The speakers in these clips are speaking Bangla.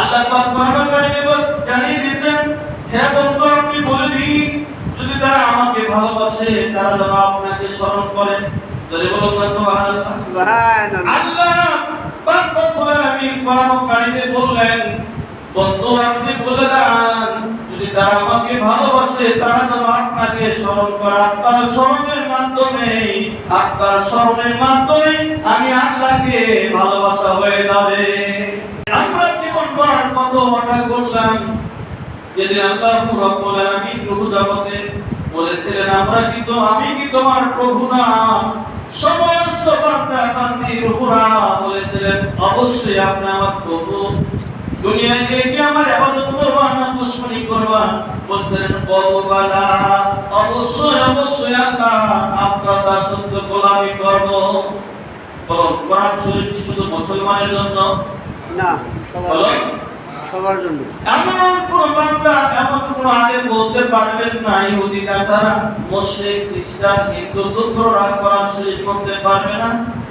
আল্লাহ পাক কারিমে জানিয়ে দিয়েছেন হে বন্ধু আপনি বলে দিন যদি তারা আমাকে ভালোবাসে তারা যেন আপনাকে স্মরণ করে। যদি বলুন না সুবহানাল্লাহ। সুবহানাল্লাহ। আল্লাহ পাক রব্বুল আলামিন কোরআন কারিমে বললেন বন্ধু আপনি বলে দেন যদি তারা আমাকে ভালোবাসে তারা যেন আপনাকে স্মরণ করে। আপনার স্মরণের মাধ্যমে আপনার স্মরণের মাধ্যমে আমি আল্লাহকে ভালোবাসা হয়ে যাবে। কথা করলাম যেদিন আল্লাহ রব্বুল আলামিন প্রভু জগতে বলেছিলেন আমরা কি তো আমি কি তোমার প্রভু না? সমস্ত বান্দা বান্দির উপরা বলেছিলেন অবশ্যই আপনি আমার প্রভু। দুনিয়ায় গিয়ে কি আমার ইবাদত করবা না দুশমনি করবা? বলছিলেন বলবালা অবশ্যই অবশ্যই আল্লাহ আপনার দাসত্ব গোলামি করব। বলো কোরআন শরীফ কি শুধু মুসলমানের জন্য? না সবার জন্য। এমন কোন বান্দা এমন কোন আলেম বলতে পারবেন না ইহুদি নাসারা মুশরিক খ্রিস্টান হিন্দু দুর্গরা কোরআন শরীফ পড়তে পারবে না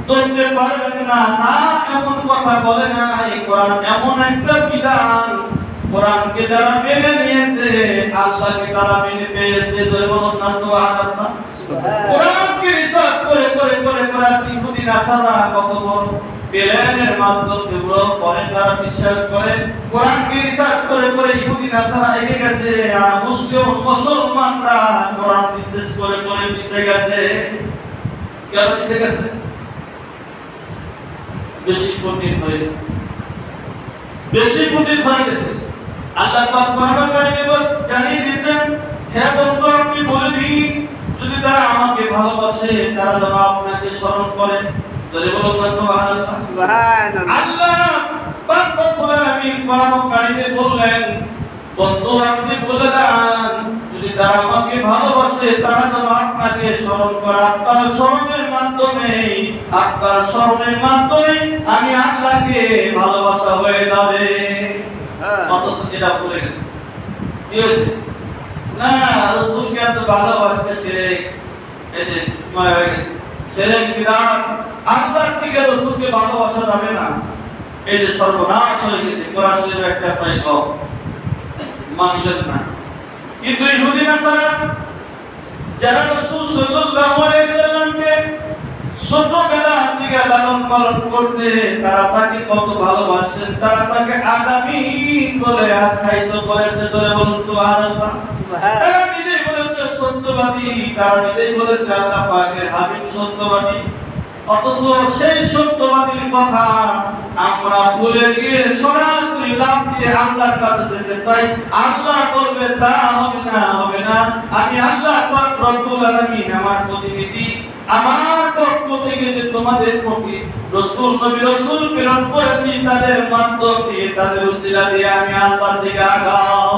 ধরতে পারবেন না না এমন কথা বলে না এই কোরআন এমন একটা বিধান। কোরআনকে যারা মেনে নিয়েছে আল্লাহকে তারা মেনে পেয়েছে ধরে বলুন না সুবহানাল্লাহ। কোরআনকে রিসার্চ করে করে করে করে আজকে ইহুদি নাসারা কত বড় প্লেনের মাধ্যমে পুরো পরে তারা বিশ্বাস করে, কোরআনকে রিসার্চ করে করে ইহুদি নাসারা এগিয়ে গেছে, আর মুসলিম, মুসলমানরা কোরআন রিসার্চ করে করে পিছিয়ে গেছে। কেন পিছিয়ে গেছে? বেশি পণ্ডিত হয়ে গেছে। বেশি পণ্ডিত হয়ে গেছে। আল্লাহ পাক কোরআন কারিমে জানিয়ে দিয়েছেন, হে বন্ধু আপনি বলে দিন যদি তারা আমাকে ভালোবাসে, তারা যেন আপনাকে স্মরণ করে বলুন না সুবহানাল্লাহ। সুবহানাল্লাহ আল্লাহ পাক রব্বুল আলামিন কোরআন কারিমে বললেন বন্ধু আপনি বলে দেন যদি তারা আমাকে ভালোবাসে তারা যেন আপনাকে স্মরণ করে আপনার স্মরণের মাধ্যমে আপনার স্মরণের মাধ্যমে আমি আল্লাহকে ভালোবাসা হয়ে। যাবে হ্যাঁ। অথচ গেছে। কি হয়েছে? না রসুলকে এত ভালোবাসতে সে এই যে সময় হয়ে গেছে। ছেলে বিরাট আল্লাহর থেকে রসুলকে ভালোবাসা যাবে না। এই যে সর্বনাশ হয়ে গেছে কোরআন শরীফ একটা সাইড মানলেন না। কিন্তু ইহুদি নাসারা যারা রসুল সাল্লাল্লাহু আলাইহি সাল্লামকে ছোটবেলা থেকে লালন পালন করছে তারা তাকে কত ভালোবাসেন তারা তাকে আগামী বলে আখ্যায়িত করেছে ধরে বলুন সুবহানাল্লাহ। তারা নিজেই বলেছে সত্যবাদী তারা নিজেই বলেছে আল্লাহ পাকের হাবিব সত্যবাদী। অথচ সেই সত্যবাদীর কথা আমরা ভুলে গিয়ে সরাসরি লাভ দিয়ে আল্লাহর কাছে যেতে চাই। আল্লাহ বলবে, তা হবে না হবে না। আমি আল্লাহ রব্বুল আলামিন আমার প্রতিনিধি। আমার পক্ষ থেকে যে তোমাদের প্রতি রসুল, নবী রসুল প্রেরণ করেছি, তাদের মাধ্যম দিয়ে, তাদের উসিলা দিয়ে আমি আল্লাহর দিকে আগাও।